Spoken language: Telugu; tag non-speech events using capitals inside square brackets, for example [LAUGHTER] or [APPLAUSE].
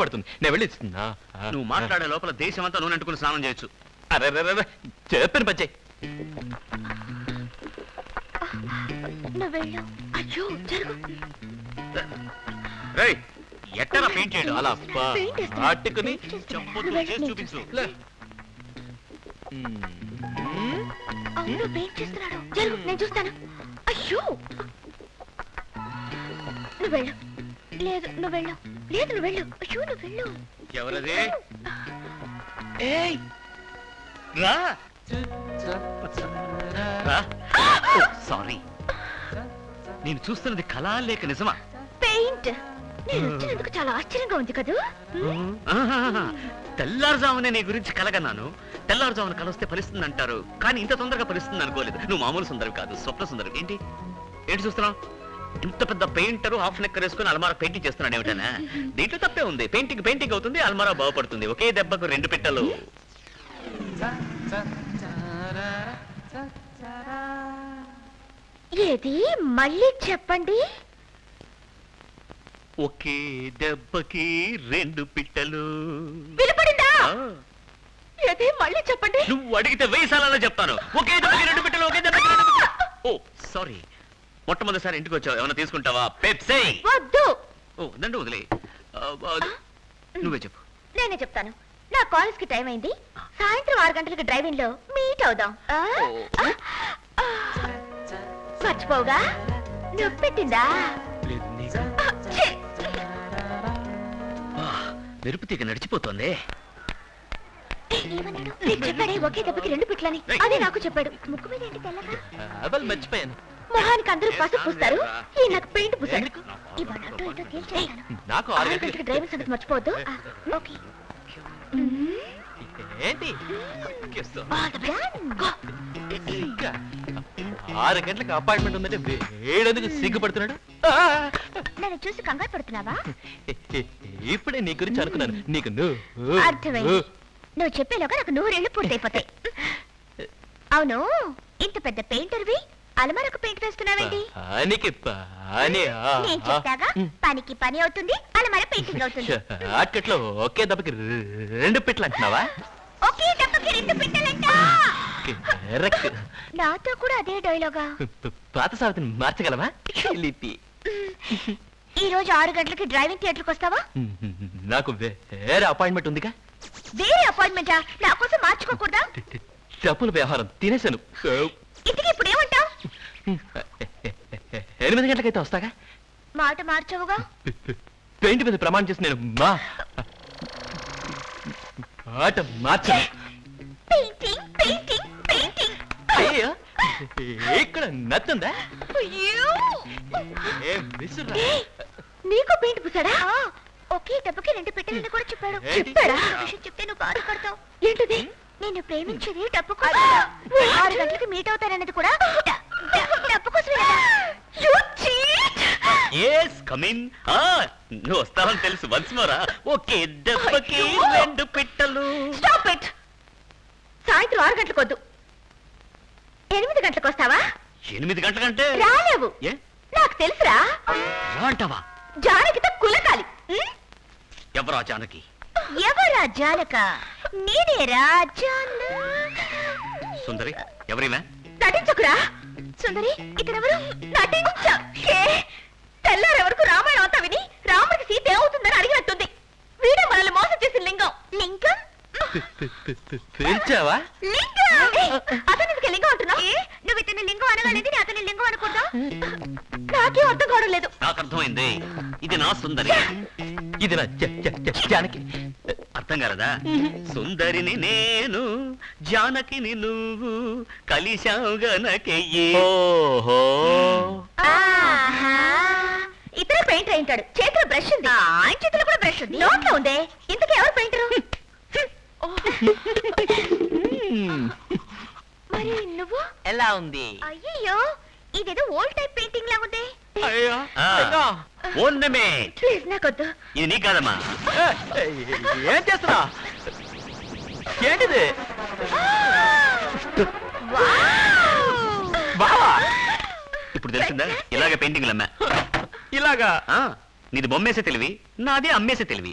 పడుతుంది. నేను వెళ్ళి నువ్వు మాట్లాడే లోపల దేశం అంతా నూనె అంటుకుని స్నానం చేయొచ్చు. అరే చెప్పాను పచ్చే. ఎట్టరా పెయింట్ చేయడం? అలా. పట్టుకుని చేసి చూపించు. చూస్తాను. లే. మ్మ్. అవును పెయింట్ చేస్తున్నాడు. జరుగు నేను చూస్తాను. అయ్యో. నువ్వు వెళ్ళు. లేదు నువ్వు వెళ్ళు. లేదు నువ్వు వెళ్ళు. అయ్యో నువ్వు వెళ్ళు. ఎవరది? ఏయ్! రా! రా! సారీ. నేను చూస్తున్నది కళా లేక నిజమా? పెయింట్. నేను వచ్చినందుకు చాలా ఆశ్చర్యంగా ఉంది కదూ. తెల్లారుజామునే నీ గురించి కలగన్నాను. తెల్లారుజామున కలొస్తే ఫలిస్తుంది అంటారు కానీ ఇంత తొందరగా ఫలిస్తుంది అనుకోలేదు నువ్వు మామూలు సుందరం కాదు స్వప్న సుందరం. ఏంటి? ఏంటి చూస్తున్నావు? ఇంత పెద్ద పెయింటర్ హాఫ్ నెక్కర్ వేసుకుని అల్మారా పెయింటింగ్ చేస్తున్నాడు ఏమిటనా [LAUGHS] దీంట్లో తప్పే ఉంది. పెయింటింగ్ పెయింటింగ్ అవుతుంది అల్మారా బాగుపడుతుంది. ఒకే దెబ్బకు రెండు పెట్టలు. ఏది? మళ్ళీ చెప్పండి. ఒకే దెబ్బకి రెండు పిట్టలు. వినపడిందా? ఏది? మళ్ళీ చెప్పండి. నువ్వు అడిగితే వెయ్యి సార్లు చెప్తాను. ఒకే దెబ్బకి రెండు పిట్టలు ఒకే దెబ్బకి రెండు పిట్టలు. ఓ సారీ. మొట్టమొదటిసారి ఇంటికి వచ్చావు. ఏమైనా తీసుకుంటావా? పెప్సీ! వద్దు! ఓ దండు వదిలే. ఆ, నువ్వే చెప్పు. నేనే చెప్తాను. నా కాలేజ్కి టైం అయింది. సాయంత్రం ఆరు గంటలకి డ్రైవింగ్లో మీట్ అవుదాం. ఆ? ఆ? ఆ. మర్చిపోవుగా? నొప్పి పెట్టిందా? లేదు నీకు. ఆ, ఛీ! ఆ, మెరుపు తీగ నడిచిపోతోంది. ఏమన్నాడు? నీకు చెప్పాడే ఒకే దెబ్బకి రెండు పిట్లని ఏయ్. అదే నాకు చెప్పాడు. ముక్కు మీద ఏంటి తెల్లగా? అవల్ మర్చిపోయాను. మొహానికి అందరూ పసుపు పూస్తారు. ఈ నాకు పెయింట్ పూసాడు. ఎందుకు? ఇవాళ అటో ఇటో తేల్చేస్తాను నాకు ఆరు ఆరు గంటలకి డ్రైవింగ్ సంగతి మర్చిపోవద్దు. ఆ, ఓకే. ఏంటి ఎక్కేస్తా. All the best. Go. ఇంకా. ఆరు గంటలకు అపాయింట్మెంట్ ఉందంటే వేడెందుకు సిగ్గుపడుతున్నాడు? ఆ! నన్ను చూసి కంగారు పడుతున్నావా? ఇప్పుడే నీ గురించి అనుకున్నాను. నీకు నువ్వు. అర్థమైంది. నువ్వు చెప్పేలోగా నాకు నూరేళ్ళు పూర్తయిపోతాయి. అవును ఇంత పెద్ద పెయింటర్వి? అలమారకు పెయింట్ వేస్తున్నావేంటి పనికి పని నేను చెప్తాగా పనికి పని అవుతుంది అలమార పెయింటింగ్ అవుతుంది. [LAUGHS] షార్ట్కట్లో ఒకే దెబ్బకి రెండు పెట్లు అంటున్నావా? ఒకే డబ్బకి రెండు పెట్టాలంట. కరెక్ట్ నాతో కూడా అదే డైలాగా. పాత సావిత్రిని మార్చగలవా? లిపి. ఈ రోజు ఆరు గంటలకి డ్రైవింగ్ థియేటర్కి వస్తావా? నాకు వేరే అపాయింట్మెంట్ ఉందిగా? వేరే అపాయింట్మెంటా? నా కోసం మార్చుకోకూడదా? డబ్బుల వ్యవహారం తినేశాను. [LAUGHS] ఎనిమిది గంటలకైతే వస్తాగా? మాట మార్చవుగా? పెయింట్ మీద ప్రమాణం చేసి నేను మా మాట మార్చను. Painting painting painting. అయ్యో ఇక్కడ నత్తుందా? అయ్యో. ఏం నీకు పెయింట్ పూసాడా? ఒకే డబ్బుకి రెండు పెట్టెలని కూడా చెప్పాడు. ఏంటి? చెప్పాడా? విషయం చెప్తే నువ్వు బాధపడతావు. ఏంటిది? నేను ప్రేమించేది డబ్బు కోసం. ఆరు గంటలకి మీట్ అవుతానన్నది కూడా ఎస్ కమిన్ నువ్వు వస్తావని తెలుసు. వన్స్ మోరా. ఓకే దెబ్బకి అయ్యో. రెండు పిట్టలు! సాయంత్రం ఆరు గంటలకు వద్దు ఎనిమిది గంటలకు వస్తావా? ఎనిమిది గంటలకంటే? రాలేవు. ఏ? నాకు తెలుసురా. రా అంటావా జానకితో కులకాలి. ఉం? ఎవరా జానకి? ఎవరా జానక? నేనేరా జాన సుందరి ఎవరివే? నటించకురా. సుందరి ఇతనెవరు? నటించ పిలిచావా? లింగం! ఏయ్, అతను ఎందుకు లింగం అంటున్నావు? నువ్వు ఇతని లింగం అనగానేది అతని లింగం అనుకుంటా నాకేం అర్థం కావడం లేదు. నాకు అర్థమైంది ఇది నా సుందరి. ఇది నా జానకి. అర్థం కాలదా? సుందరిని నేను జానకిని నువ్వు కలిశావు గనకెయ్యి ఓహో! ఆహా! ఇతర పెయింటర్ అయింటాడు చేతిలో బ్రష్ ఉంది. ఆయన చేతిలో కూడా బ్రష్ ఉంది. నోట్లో ఉందే. ఇంతకీ ఎవరు పెయింటరు. మరి నువ్వు? ఎలా ఉంది? అయ్యయ్యో ఇదేదో ఓల్డ్ టైప్ పెయింటింగ్ లా ఉంది. అయ్యో. అయ్యో. ప్లీజ్ నాకొద్దు ఇది నీ కాదమ్మా. ఏ, ఏం చేస్తున్నా? ఏంటిది? బావా? ఇప్పుడు తెలిసిందా ఇలాగ పెయింటింగ్లు అమ్మా ఇలాగా? ఆ, నీది బొమ్మేసే తెలివి నాది అమ్మేసే తెలివి.